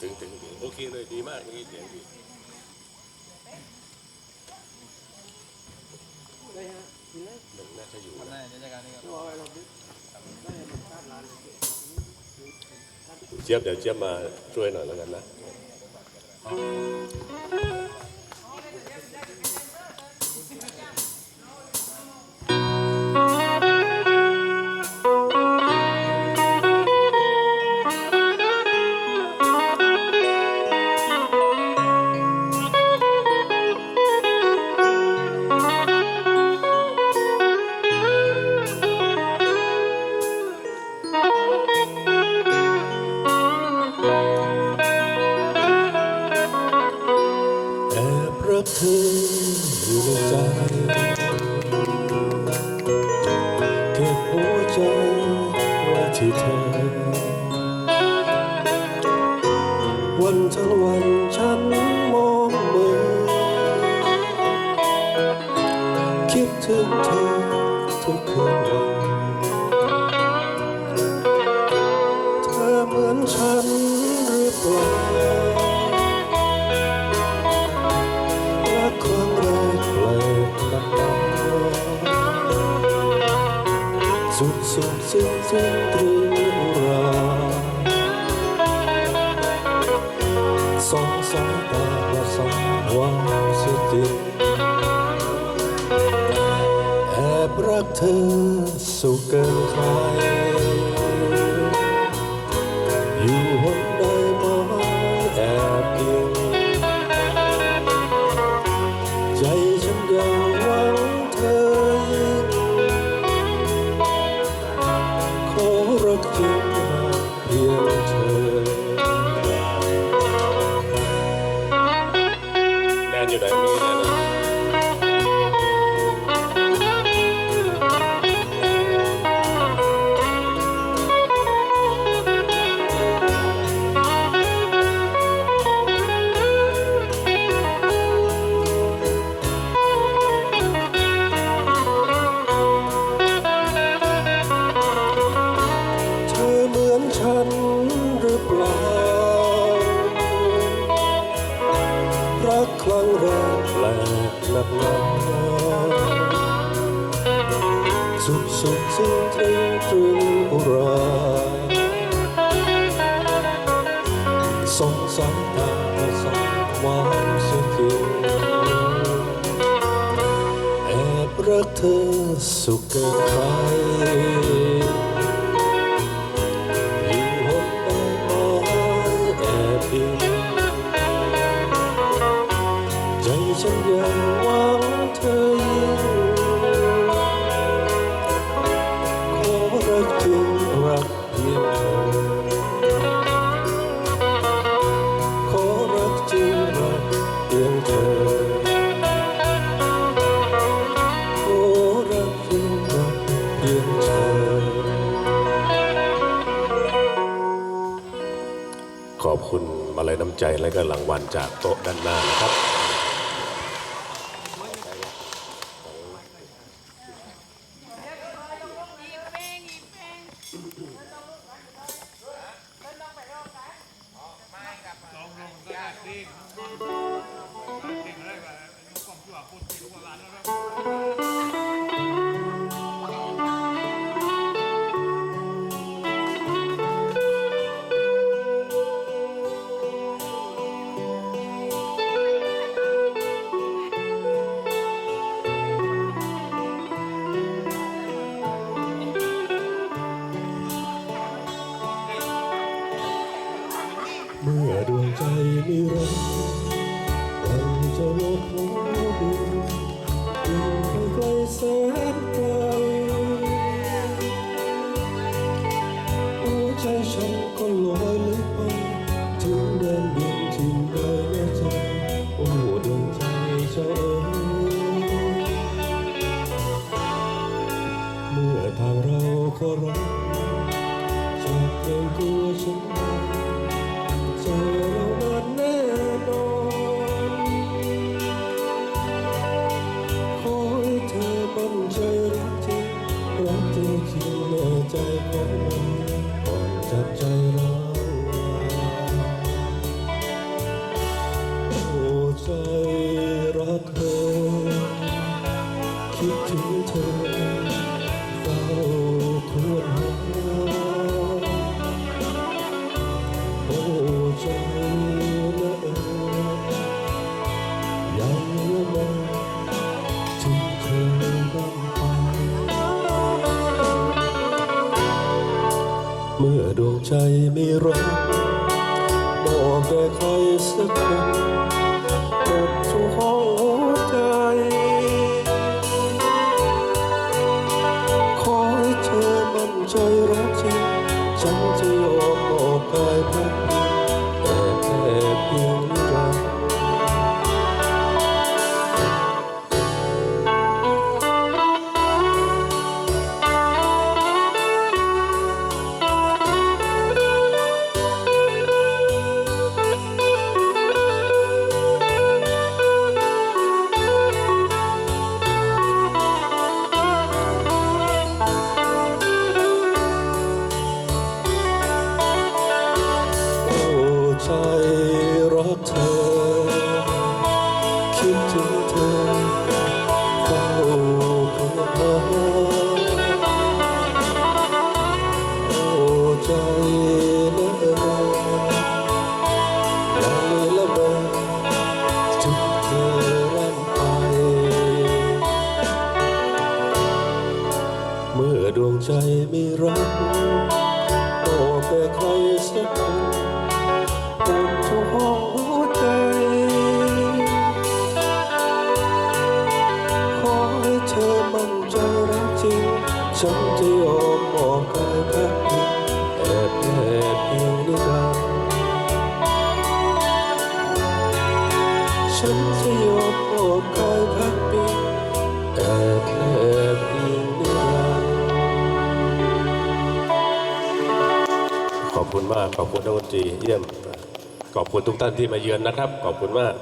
ถึงถึงถึงโอเคเลยดีมากนี่เสียงดีได้ฮะกินเลยหนึ่งน่าจะอยู่นะได้ในการนี้ครับรอไปรอบนี้ได้เชาติร้านเจี๊ยบเดี๋ยวเจี๊ยบมาช่วยหน่อยแล้วกันนะ ที่เธอ วันทั้งวันฉันมองเมือ คิดถึงเธอทุกคืนวัน เธอเหมือนฉันหรือเปล่ารักครั้งแรกแปลกนักหนาสุดสุดสิ้นสิ้น แอบรักเธอสุขเกินใคร อยู่หนใดมาแอบอิงใจ กหนักหนสุดสุดสิ้นตรึงตรึงอุราสองสายตาสองวางเสียจริงแอบรักเธอสุขเกินใคร เธอ ขอบคุณมาลัยน้ำใจและก็รางวัลจากโต๊ะด้านหน้านะครับ วงใจเจ้าเมื่อทางเราก็รักจา ใจละเออยังลมอถึงเธอต้ไปเมื่อดวงใจไม่รักบอกแด่ใครสักคนหมดทุกห้องใจ ขอให้เธอมั่นใจรักจริงฉันจ วงใจไมีรักบอกแก่ใครสักคนบนทุกห้องหัวใจ ขอให้เธอมั่นใจรักจริง ฉันจะยอมมอบกายพักพิงแอบแอบเพียงนิรันฉัน มาก ขอบคุณนักดนตรีเยี่ยม ขอบคุณทุกท่านที่มาเยือนนะครับ ขอบคุณมาก